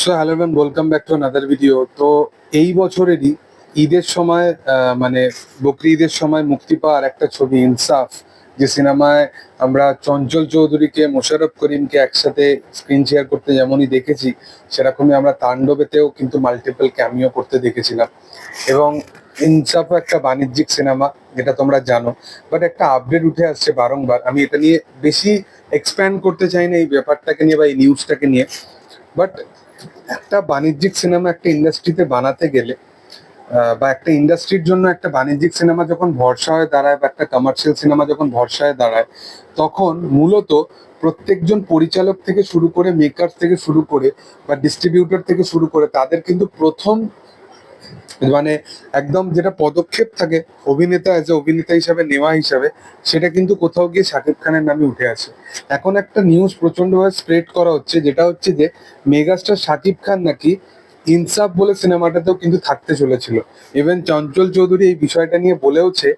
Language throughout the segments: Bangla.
So hello ma'am welcome back to another video তো এই বছরেরই ঈদের সময় মানে বকরি ঈদের সময় মুক্তি পাওয়ার একটা ছবি, ইনসাফ, যে সিনেমায় আমরা চঞ্চল চৌধুরীকে, মোশাররফ করিমকে একসাথে স্ক্রিন শেয়ার করতে যেমনই দেখেছি, সেরকমই আমরা তাণ্ডবেতেও কিন্তু মাল্টিপল ক্যামিও করতে দেখেছিলাম। এবং ইনসাফ একটা বাণিজ্যিক সিনেমা, যেটা তোমরা জানো। বাট একটা আপডেট উঠে আসছে বারংবার। আমি এটা নিয়ে বেশি এক্সপ্যান্ড করতে চাই না এই ব্যাপারটাকে নিয়ে বা এই নিউজটাকে নিয়ে। বাট একটা বাণিজ্যিক সিনেমা একটা ইন্ডাস্ট্রিতে বানাতে গেলে বা একটা ইন্ডাস্ট্রির জন্য একটা বাণিজ্যিক সিনেমা যখন ভরসা হয়ে দাঁড়ায় বা একটা কমার্শিয়াল সিনেমা যখন ভরসা হয়ে দাঁড়ায়, তখন মূলত প্রত্যেকজন পরিচালক থেকে শুরু করে মেকার থেকে শুরু করে বা ডিস্ট্রিবিউটর থেকে শুরু করে তাদের কিন্তু প্রথম মানে একদম যেটা পদক্ষেপ থাকে অভিনেতা এজ এ অভিনেতা হিসাবে নেওয়া হিসাবে, সেটা কিন্তু কোথাও গিয়ে শাকিব খানের নামে উঠে আসে। এখন একটা নিউজ প্রচন্ডভাবে স্প্রেড করা হচ্ছে, যেটা হচ্ছে যে মেগাস্টার শাকিব খান নাকি ইনসাফ বলে সিনেমাটাতেও কিন্তু থাকতে চলেছিল। ইভেন চঞ্চল চৌধুরী এই বিষয়টা নিয়ে বলেওছে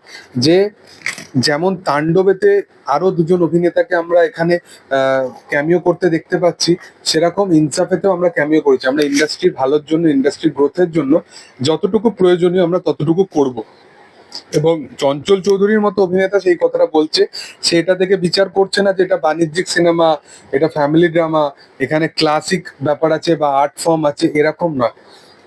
যে, যেমন তাণ্ডবেতে আরও দুজন অভিনেতাকে আমরা এখানে ক্যামিও করতে দেখতে পাচ্ছি, সেরকম ইনসাফেতেও আমরা ক্যামিও করেছি। আমরা ইন্ডাস্ট্রির ভালোর জন্য ইন্ডাস্ট্রির গ্রোথের জন্য যতটুকু প্রয়োজনীয় আমরা ততটুকু করব। এবং চঞ্চল চৌধুরীর মতো অভিনেতা সেই কথাটা বলছে। সেটা থেকে বিচার করছে না যে এটা বাণিজ্যিক সিনেমা, এটা ফ্যামিলি ড্রামা এখানে ক্লাসিক ব্যাপার আছে বা আর্ট ফর্ম আছে, এরকম নয়।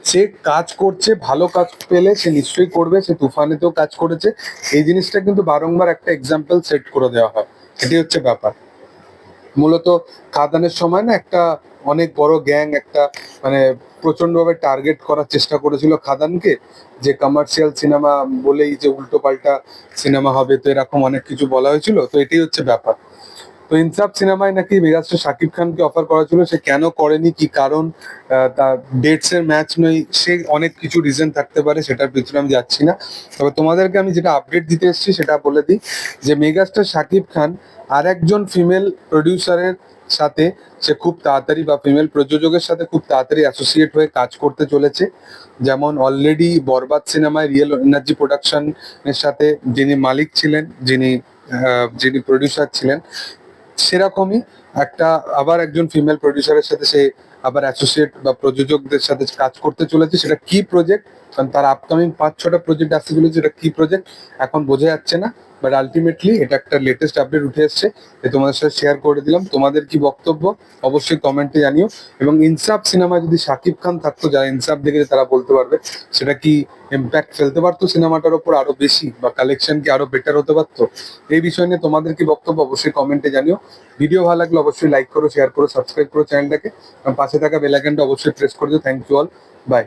সে কাজ করছে, ভালো কাজ পেলে সে নিশ্চয়ই করবে, সে তুফানেতেও কাজ করেছে। এই জিনিসটা কিন্তু বারংবার একটা এক্সাম্পল সেট করে দেওয়া হয়। এটি হচ্ছে ব্যাপার। মূলত খাদানের সময় না একটা অনেক বড় গ্যাং একটা মানে প্রচন্ডভাবে টার্গেট করার চেষ্টা করেছিল খাদানকে, যে কমার্শিয়াল সিনেমা বলেই যে উল্টো পাল্টা সিনেমা হবে, তো এরকম অনেক কিছু বলা হয়েছিল, তো এটাই হচ্ছে ব্যাপার। তো ইনসাফ সিনেমায় নাকি মেগাস্টার শাকিব খানকে অফার করা ছিল, সে কেন করেনি, কি কারণ তার ডেটস এর ম্যাচ নয়, সে অনেক কিছু রিজন থাকতে পারে, সেটার পিছনে আমি যাচ্ছি না। তবে তোমাদেরকে আমি যেটা আপডেট দিতে এসেছি, সেটা বলে দিই যে মেগাস্টার শাকিব খান আর একজন ফিমেল প্রডিউসারের সাথে সে খুব তাড়াতাড়ি বা ফিমেল প্রযোজকের সাথে খুব তাড়াতাড়ি অ্যাসোসিয়েট হয়ে কাজ করতে চলেছে। যেমন অলরেডি বরবাদ সিনেমায় রিয়েল এনার্জি প্রোডাকশনের সাথে যিনি মালিক ছিলেন, যিনি যিনি প্রডিউসার ছিলেন সেরকমই একটা আবার একজন ফিমেল প্রডিউসারের সাথে সে আবার অ্যাসোসিয়েট বা প্রযোজকদের সাথে কাজ করতে চলেছে, সেটা কি প্রজেক্ট কারণ তার আপকামিং পাঁচ ছটা প্রজেক্ট আসতে চলেছে, সেটা কি প্রজেক্ট এখন বোঝা যাচ্ছে না। বাট আলটিমেটলি এটা একটা লেটেস্ট আপডেট উঠে এসছে তোমাদের সাথে শেয়ার করে দিলাম। তোমাদের কি বক্তব্য, অবশ্যই কমেন্টে জানিও। এবং ইনসাফ সিনেমা যদি শাকিব খান থাকতো, যারা ইনসাফ দেখেছে, তারা বলতে পারবে, সেটা কি ইম্প্যাক্ট ফেলতে পারতো সিনেমাটার ওপর আরও বেশি, বা কালেকশন কি আরও বেটার হতে পারতো? এই বিষয় নিয়ে তোমাদের কি বক্তব্য, অবশ্যই কমেন্টে জানিও। ভিডিও ভালো লাগলে অবশ্যই লাইক করো শেয়ার করো সাবস্ক্রাইব করো চ্যানেলটাকে পাশে থাকা বেল আইকনটা অবশ্যই প্রেস করে দিও। Thank you all by